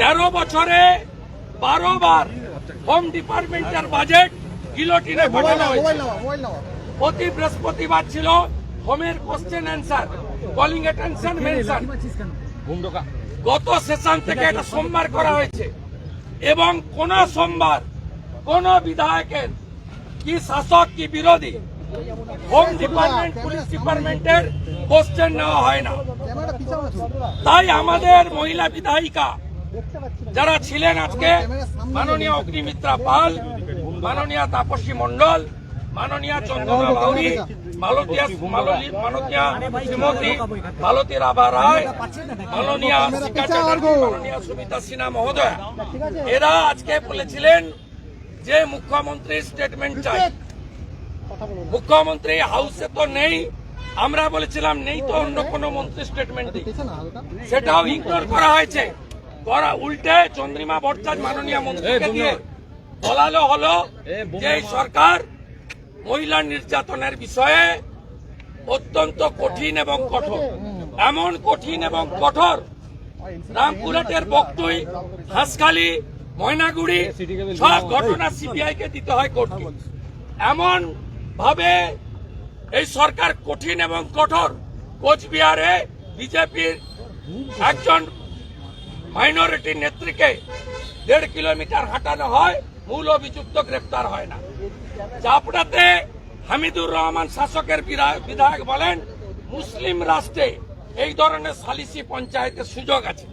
তেরো বছরে বারো বার হোম ডিপার্টমেন্টের বাজেট গিলোটিনে পাঠানো হয়েছে। প্রতি বৃহস্পতিবার ছিল হোমের question answer calling attention mention গত সেশন থেকে এটা সোমবার করা হয়েছে। এবং কোন সোমবার কোন বিধায়কের কি শাসক কি বিরোধী হোম ডিপার্টমেন্ট পুলিশ ডিপার্টমেন্টের কোশ্চেন নেওয়া হয় না। তাই আমাদের মহিলা বিধায়িকা যারা ছিলেন আজকে, মাননীয় অগ্নিমিত্রা পাল, মাননীয় তাপসী মণ্ডল, মাননীয় চন্দনা বাউরি মালতী রাভা রায় সুমিতা মহোদয়া, এরা আজকে বলেছিলেন যে মুখ্যমন্ত্রী স্টেটমেন্ট চাই। মুখ্যমন্ত্রী হাউসে তো নেই, আমরা বলেছিলাম নেই তো অন্য কোনো মন্ত্রী স্টেটমেন্ট সেটাও ইগনোর করা হয়েছে। করা উল্টে চন্দ্রিমা ভট্টাচ মাননীয় মন্ত্রীকে দিয়ে বলালো হলো যে এই সরকার মহিলা নির্যাতনের বিষয়ে অত্যন্ত কঠিন এবং কঠোর। এমন কঠিন এবং কঠোর রামপুরহাটের বক্তই হাঁসখালি ময়নাগুড়ি সব ঘটনা সিবিআই কে দিতে হয় কোর্টকে। এমন ভাবে এই সরকার কঠিন এবং কঠোর। কোচবিহারে বিজেপির একজন মাইনরিটি নেত্রীকে দেড় কিলোমিটার হাঁটানো হয়, মূল অভিযুক্ত গ্রেপ্তার হয় না। চাপড়াতে হামিদুর রহমান শাসকের বিধায়ক বলেন, মুসলিম রাষ্ট্রে এই ধরনের সালিসি পঞ্চায়েতের সুযোগ আছে।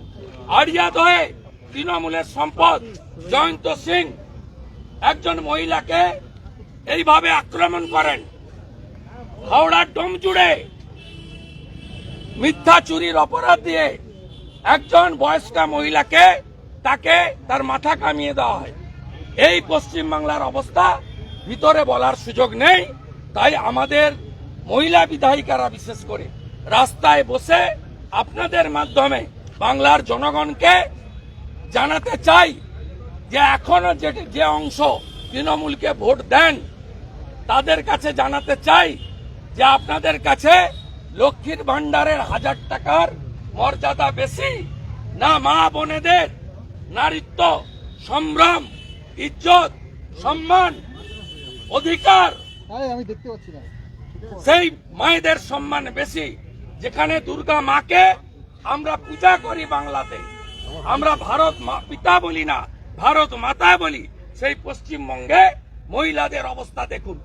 আড়িয়াদহে তৃণমূলের সম্পদ, জয়ন্ত সিং একজন মহিলাকে এইভাবে আক্রমণ করেন। হাওড়ার ডোম জুড়ে মিথ্যা চুরির অপরাধ দিয়ে একজন বয়স্কা মহিলাকে তাকে তার মাথা কামিয়ে দেওয়া হয়। এই পশ্চিম বাংলার অবস্থা ভিতরে বলার সুযোগ নেই, তাই আমাদের মহিলা বিধায়িকারা বিশেষ করে রাস্তায় বসে আপনাদের মাধ্যমে বাংলার জনগণকে জানাতে চাই যে এখনও যে যে অংশ তৃণমূলকে ভোট দেন, তাদের কাছে জানাতে চাই যে আপনাদের কাছে লক্ষ্মীর ভান্ডারের হাজার টাকার মর্যাদা বেশি না মা বোনেদের নারীত্ব সম্ভ্রম ইজ্জত সম্মান অধিকার। আমি দেখতে পাচ্ছি না। সেই মায়েদের সম্মান বেশি। যেখানে দুর্গা মাকে আমরা পূজা করি বাংলাতে। আমরা ভারত মা- পিতা বলি না ভারত মাতা বলি। সেই পশ্চিমবঙ্গে মহিলাদের অবস্থা দেখুন।